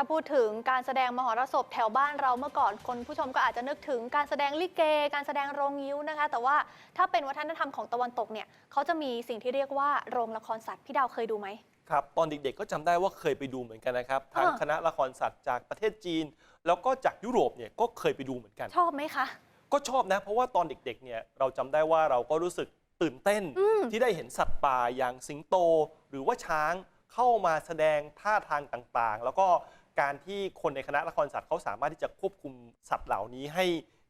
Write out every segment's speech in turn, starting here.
ถ้าพูดถึงการแสดงมหรสพแถวบ้านเราเมื่อก่อนคนผู้ชมก็อาจจะนึกถึงการแสดงลิเก การแสดงโรงยิ้วนะคะ แต่ว่าถ้าเป็นวัฒนธรรมของตะวันตกเนี่ยเขาจะมีสิ่งที่เรียกว่าโรงละครสัตว์พี่ดาวเคยดูไหมครับตอนเด็กๆก็จำได้ว่าเคยไปดูเหมือนกันนะครับทางอ่าคณะละครสัตว์จากประเทศจีน แล้วก็จากยุโรปเนี่ยก็เคยไปดูเหมือนกัน ชอบไหมคะก็ชอบนะ เพราะว่าตอนเด็กๆเนี่ยเราจำได้ว่าเราก็รู้สึกตื่นเต้นอืมที่ได้เห็นสัตว์ป่าอย่างสิงโต หรือว่าช้างเข้ามาแสดงท่าทางต่างๆ แล้วก็ การที่คนในคณะละครสัตว์เขาสามารถที่จะควบคุมสัตว์เหล่านี้ให้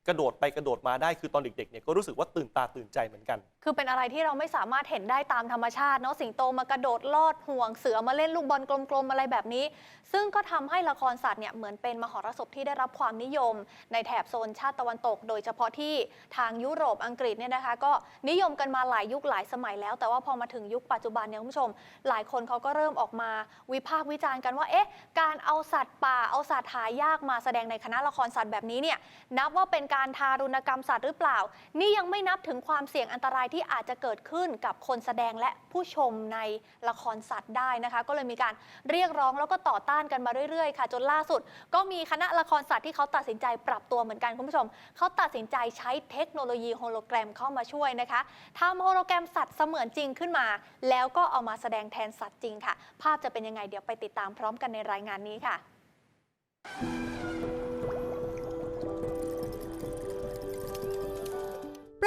กระโดดไปกระโดดมาได้คือตอนเด็กๆเนี่ยก็รู้สึกว่าตื่นตาตื่นใจเหมือนกัน คือเป็นอะไรที่เราไม่สามารถเห็นได้ตามธรรมชาติเนาะสิงโตมากระโดดลอดห่วงเสือมาเล่นลูกบอลกลมๆอะไรแบบนี้ ซึ่งก็ทำให้ละครสัตว์เนี่ยเหมือนเป็นมหรสพที่ได้รับความนิยม ในแถบโซนชาติตะวันตก โดยเฉพาะที่ทางยุโรปอังกฤษเนี่ยนะคะ ก็นิยมกันมาหลายยุคหลายสมัยแล้ว แต่ว่าพอมาถึงยุคปัจจุบันเนี่ยคุณผู้ชม หลายคนเขาก็เริ่มออกมาวิพากษ์วิจารณ์กันว่าเอ๊ะการเอาสัตว์ป่าเอาสัตว์หายากมาแสดงในคณะละครสัตว์แบบนี้เนี่ยนับว่าเป็นการทารุณกรรมสัตว์หรือเปล่า นี่ยังไม่นับถึงความเสี่ยงอันตรายที่อาจจะเกิดขึ้นกับคนแสดงและผู้ชมในละครสัตว์ได้นะคะ ก็เลยมีการเรียกร้องแล้วก็ต่อต้านกันมาเรื่อยๆ ค่ะ จนล่าสุด ก็มีคณะละครสัตว์ที่เขาตัดสินใจปรับตัวเหมือนกันคุณผู้ชมเขาตัดสินใจใช้เทคโนโลยีโฮโลแกรมเข้ามาช่วยนะคะทำโฮโลแกรมสัตว์เสมือนจริงขึ้นมา แล้วก็เอามาแสดงแทนสัตว์จริงค่ะ ภาพจะเป็นยังไงเดี๋ยวไปติดตามพร้อมกันในรายงานนี้ค่ะ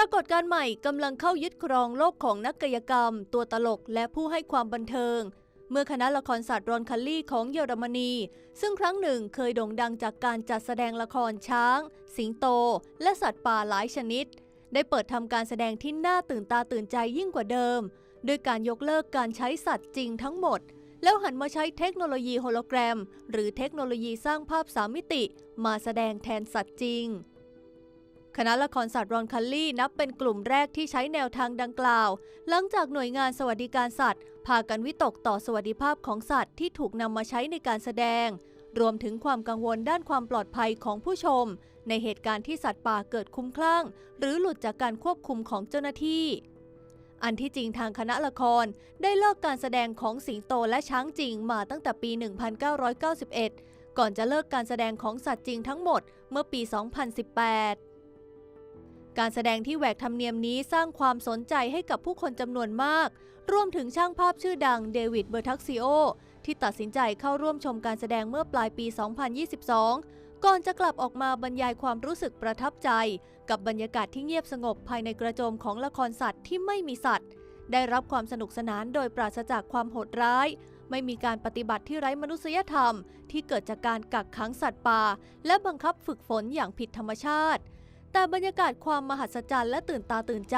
รากฏการณ์ใหม่กำลังเข้ายึดครองโลกของนักกายกรรม ตัวตลกและผู้ให้ความบันเทิง เมื่อคณะละครศาสตร์รอนคัลลี่ของเยอรมนี ซึ่งครั้งหนึ่งเคยโด่งดังจากการจัดแสดงละครช้าง สิงโต และสัตว์ป่าหลายชนิด ได้เปิดทำการแสดงที่น่าตื่นตาตื่นใจยิ่งกว่าเดิมโดยการยกเลิกการใช้สัตว์จริงทั้งหมด แล้วหันมาใช้เทคโนโลยีโฮโลแกรม หรือเทคโนโลยีสร้างภาพสามมิติ มาแสดงแทนสัตว์จริง คณะละครสัตว์รอนคัลลี่นับเป็นกลุ่มแรกที่ใช้แนวทางดังกล่าว หลังจากหน่วยงานสวัสดิการสัตว์ พากันวิตกต่อสวัสดิภาพของสัตว์ที่ถูกนำมาใช้ในการแสดง รวมถึงความกังวลด้านความปลอดภัยของผู้ชม ในเหตุการณ์ที่สัตว์ป่าเกิดคุ้มคลั่ง หรือหลุดจากการควบคุมของเจ้าหน้าที่ อันที่จริงทางคณะละครได้เลิกการแสดงของสิงโตและช้างจริงมาตั้งแต่ปี 1991 ก่อนจะเลิกการแสดงของสัตว์จริงทั้งหมดเมื่อปี 2018 การแสดงที่แหวกธรรมเนียมนี้สร้างความสนใจให้กับผู้คนจำนวนมาก รวมถึงช่างภาพชื่อดังเดวิดเบอร์ทักซิโอที่ตัดสินใจเข้าร่วมชมการแสดงเมื่อปลายปี 2022 ก่อนจะกลับออกมาบรรยายความรู้สึกประทับใจ กับบรรยากาศที่เงียบสงบภายในกระโจมของละครสัตว์ที่ไม่มีสัตว์ ได้รับความสนุกสนานโดยปราศจากความโหดร้าย ไม่มีการปฏิบัติที่ไร้มนุษยธรรม ที่เกิดจากการกักขังสัตว์ป่า และบังคับฝึกฝนอย่างผิดธรรมชาติ แต่บรรยากาศความมหัศจรรย์และตื่นตาตื่นใจ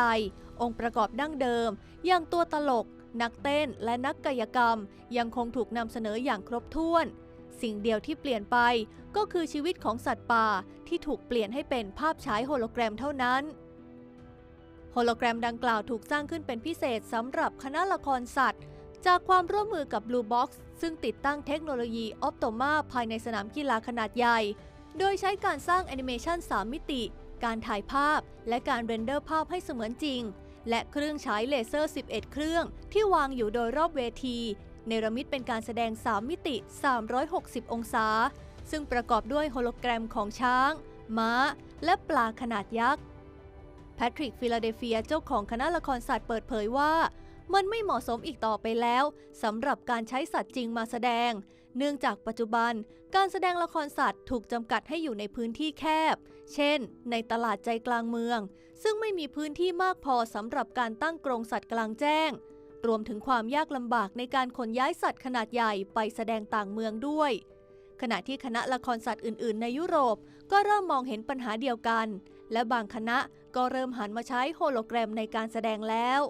องค์ประกอบดั้งเดิม อย่างตัวตลก นักเต้นและนักกายกรรม ยังคงถูกนำเสนออย่างครบถ้วน สิ่งเดียวที่เปลี่ยนไปก็คือชีวิตของสัตว์ป่าที่ถูกเปลี่ยนให้เป็นภาพฉายโฮโลแกรมเท่านั้นโฮโลแกรมดังกล่าวถูกสร้างขึ้นเป็นพิเศษสำหรับคณะละครสัตว์ จากความร่วมมือกับ Blue Box ซึ่งติดตั้งเทคโนโลยีออปโตมาภายในสนามกีฬาขนาดใหญ่ โดยใช้การสร้างแอนิเมชัน3มิติ การถ่ายภาพและการเรนเดอร์ภาพให้เสมือนจริง และเครื่องฉายเลเซอร์ 11 เครื่อง ที่วางอยู่โดยรอบเวที เนรมิตเป็นการแสดง 3 มิติ 360 องศา ซึ่งประกอบด้วยโฮโลแกรมของช้าง ม้า และปลาขนาดยักษ์แพทริกฟิลาเดลเฟียเจ้าของคณะละครสัตว์เปิดเผยว่า มันไม่เหมาะสมอีกต่อไปแล้วสำหรับการใช้สัตว์จริงมาแสดง เนื่องจากปัจจุบันการแสดงละครสัตว์ถูกจำกัดให้อยู่ในพื้นที่แคบ เช่น ในตลาดใจกลางเมือง ซึ่งไม่มีพื้นที่มากพอสำหรับการตั้งกรงสัตว์กลางแจ้ง รวมถึงความยากลำบากในการขนย้ายสัตว์ขนาดใหญ่ไปแสดงต่างเมืองด้วย ขณะที่คณะละครสัตว์อื่น ๆ ในยุโรปก็เริ่มมองเห็นปัญหาเดียวกัน และบางคณะก็เริ่มหันมาใช้โฮโลแกรมในการแสดงแล้ว